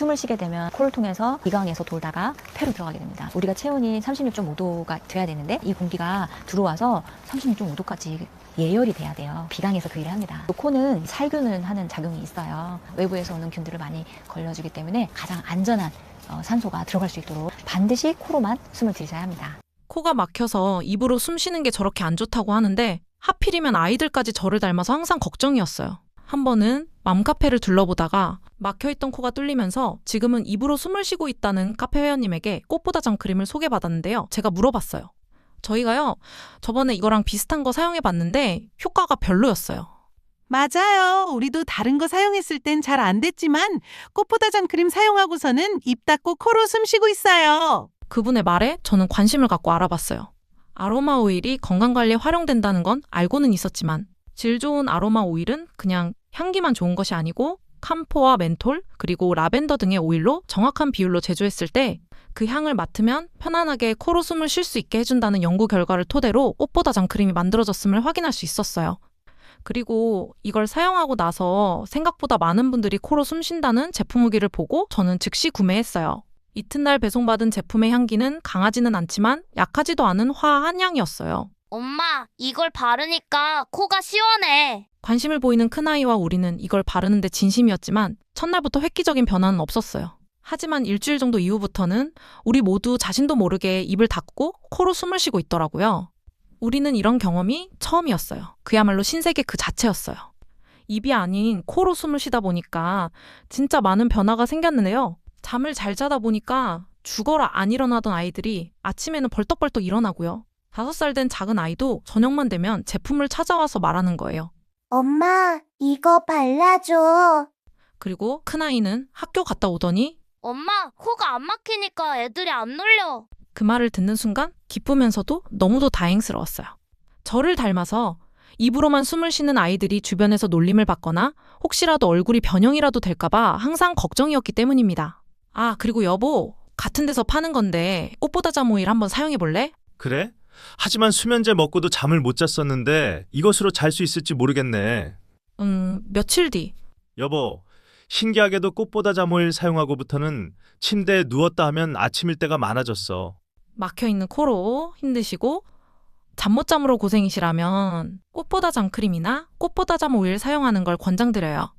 숨을 쉬게 되면 코를 통해서 기강에서 돌다가 폐로 들어가게 됩니다. 우리가 체온이 36.5도가 돼야 되는데 이 공기가 들어와서 36.5도까지 예열이 돼야 돼요. 비강에서 그 일을 합니다. 또 코는 살균을 하는 작용이 있어요. 외부에서 오는 균들을 많이 걸려주기 때문에 가장 안전한 어, 산소가 들어갈 수 있도록 반드시 코로만 숨을 들이셔야 합니다. 코가 막혀서 입으로 숨 쉬는 게 저렇게 안 좋다고 하는데 하필이면 아이들까지 저를 닮아서 항상 걱정이었어요. 한 번은 맘카페를 둘러보다가 막혀있던 코가 뚫리면서 지금은 입으로 숨을 쉬고 있다는 카페 회원님에게 꽃보다 장크림을 소개받았는데요. 제가 물어봤어요. 저희가요, 저번에 이거랑 비슷한 거 사용해봤는데 효과가 별로였어요. 맞아요. 우리도 다른 거 사용했을 땐 잘 안 됐지만 꽃보다장 크림 사용하고서는 입 닫고 코로 숨 쉬고 있어요. 그분의 말에 저는 관심을 갖고 알아봤어요. 아로마 오일이 건강관리에 활용된다는 건 알고는 있었지만 질 좋은 아로마 오일은 그냥 향기만 좋은 것이 아니고 캄포와 멘톨 그리고 라벤더 등의 오일로 정확한 비율로 제조했을 때 그 향을 맡으면 편안하게 코로 숨을 쉴 수 있게 해준다는 연구 결과를 토대로 꽃보다 장크림이 만들어졌음을 확인할 수 있었어요. 그리고 이걸 사용하고 나서 생각보다 많은 분들이 코로 숨 쉰다는 제품 후기를 보고 저는 즉시 구매했어요. 이튿날 배송받은 제품의 향기는 강하지는 않지만 약하지도 않은 화한 향이었어요. 엄마, 이걸 바르니까 코가 시원해. 관심을 보이는 큰아이와 우리는 이걸 바르는데 진심이었지만 첫날부터 획기적인 변화는 없었어요. 하지만 일주일 정도 이후부터는 우리 모두 자신도 모르게 입을 닫고 코로 숨을 쉬고 있더라고요. 우리는 이런 경험이 처음이었어요. 그야말로 신세계 그 자체였어요. 입이 아닌 코로 숨을 쉬다 보니까 진짜 많은 변화가 생겼는데요. 잠을 잘 자다 보니까 죽어라 안 일어나던 아이들이 아침에는 벌떡벌떡 일어나고요. 다섯 살 된 작은 아이도 저녁만 되면 제품을 찾아와서 말하는 거예요. 엄마, 이거 발라줘. 그리고 큰아이는 학교 갔다 오더니 엄마, 코가 안 막히니까 애들이 안 놀려. 그 말을 듣는 순간 기쁘면서도 너무도 다행스러웠어요. 저를 닮아서 입으로만 숨을 쉬는 아이들이 주변에서 놀림을 받거나 혹시라도 얼굴이 변형이라도 될까봐 항상 걱정이었기 때문입니다. 아, 그리고 여보, 같은 데서 파는 건데 꽃보다 잠오일 한번 사용해 볼래? 그래? 하지만 수면제 먹고도 잠을 못 잤었는데 이것으로 잘 수 있을지 모르겠네. 음, 며칠 뒤. 여보, 신기하게도 꽃보다 잠오일 사용하고부터는 침대에 누웠다 하면 아침일 때가 많아졌어. 막혀 있는 코로 힘드시고 잠 못 잠으로 고생이시라면 꽃보다 잠 크림이나 꽃보다 잠 오일 사용하는 걸 권장드려요.